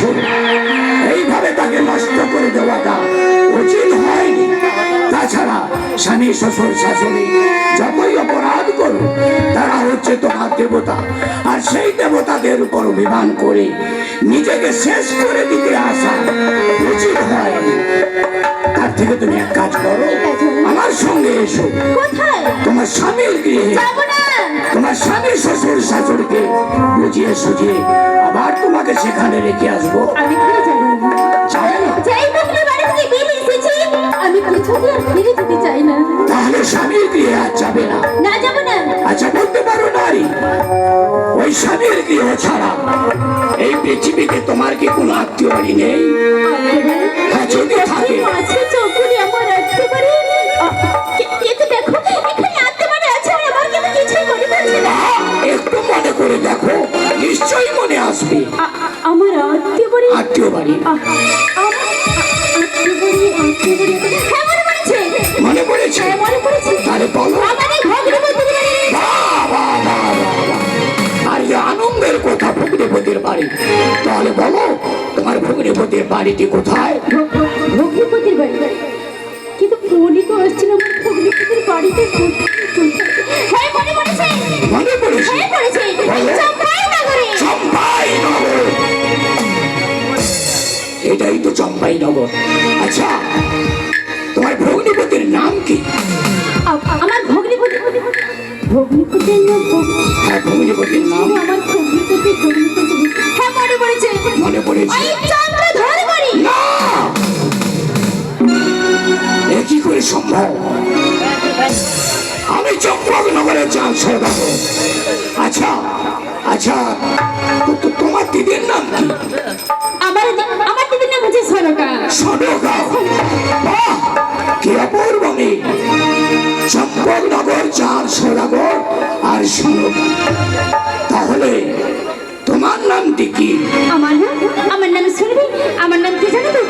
পেয়েছ এইভাবে তাকে নষ্ট করে দেওয়াটা উচিত হয়নি। তাছাড়া স্বামী শ্বশুর শাশুড়ি যতই অপরাধ করো তারা হচ্ছে তোমার দেবতা। আর সেই দেবতাদের উপর অভিমান করে নিজেকে শেষ করে দিতে আসা উচিত হয়নি। তার থেকে তুমি এক কাজ করো আমার সঙ্গে এসো। তোমার স্বামীর গৃহে। তোমার স্বামী শ্বশুর শাশুড়িকে বুঝিয়ে সুঝিয়ে আবার তোমাকে সেখানে রেখে আসব। আমি ফিরে যাব চাই না। যাই বকলে বাড়ি থেকে বেরিয়ে এসেছি। আমি কিছুতে ফিরে যেতে চাই না। তাহলে স্বামীর গৃহে আর যাবে না। না যাব না। আচ্ছা বলতে পারো নারী ওই স্বামীর গৃহ ছাড়া এই পৃথিবীতে তোমার কি কোনো আত্মীয় নেই? হ্যাঁ মনে পড়েছে? মনে পড়েছে। হ্যাঁ তাহলে বলো। আর আনন্দের কথা ভগ্নিপতির বাড়ি। তাহলে বলো তোমার ভগ্নিপতির বাড়িটি কোথায়? ভগ্নিপতির বাড়ি কিন্তু ফোনই তো আমার ভগ্নিপতির বাড়িতে হ্যাঁ মনে পড়েছে। মনে পড়েছে? এটাই তো চম্পাই নগর আচ্ছা তোমার ভগ্নিপতির নাম কি? আমার ভগ্নিপতি ভগ্নিপতির নাম হ্যাঁ ভগ্নিপতির নাম। আমার ভগ্নিপতি ভগ্নিপতি হ্যাঁ মনে পড়েছে। মনে পড়েছে। ওই চন্দ্রধর বাড়ি না! এ কি করে সম্ভব? আমি চম্পক নগরে চাল সৌদাগর আচ্ছা আচ্ছা তোমার দিদির নাম কি? আমার আমার সরকার সরকার কি অপূর্ব মেয়ে চম্পক নগর চাল সৌদাগর আর সনকা তাহলে তোমার নামটি কি? আমার নাম আমার নাম শুনবি? আমার নাম কি জানো তো?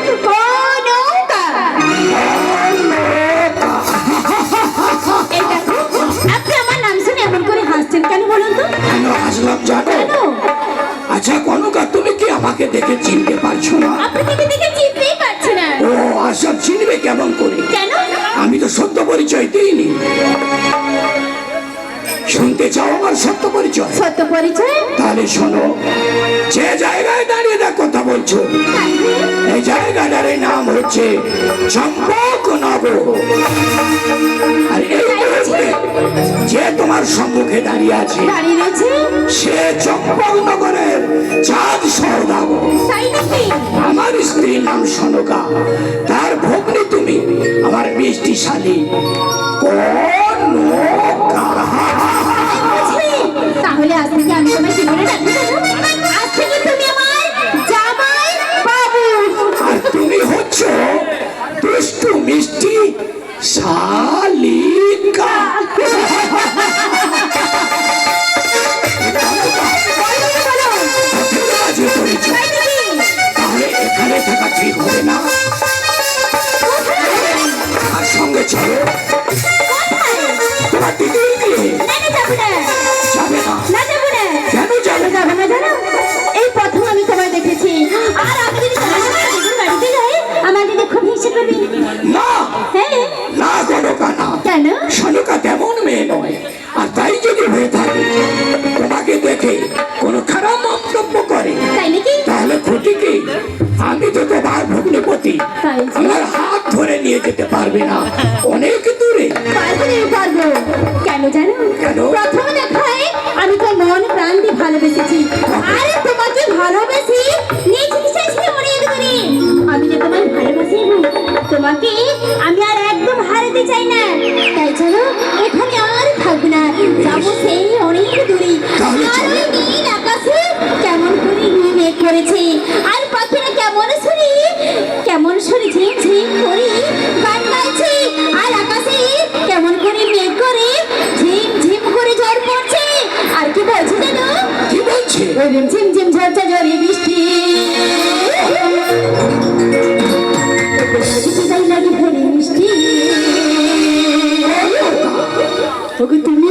পরিচয় দিইনি। শুনতে চাও আমার সত্য পরিচয়? সত্য পরিচয়? তাহলে শোনো যে জায়গায় দাঁড়িয়ে দেখ কথা বলছো এই জায়গাটার নাম হচ্ছে চম্পক নগর আর এই মুহূর্তে যে তোমার সম্মুখে দাঁড়িয়ে আছে সে চম্পক নগরের চাঁদ সৌদাগর আমার স্ত্রীর নাম সনকা তার ভগ্নি তুমি আমার বৃষ্টি শালী। যে। আমার হাত ধরে নিয়ে যেতে পারবে না। অনেক দূরে। পারব কেন জানো? কেন? প্রথম দেখায় আমি তো মন প্রাণ দিয়ে ভালোবেসেছি। আরে তোমাকে ভালোবেসি নিজ আমি যে তোমায় ভালোবাসি তোমাকে আমি আর একদম হারাতে চাই না। তাই চলো এখানে আর থাকব না। যাব সেই অনেক বলছে ওই রিম ঝিম ঝিম ঝরঝর ঝরে বৃষ্টি দিতে যাই লাগে ভরে মিষ্টি ওগো তুমি আমার জান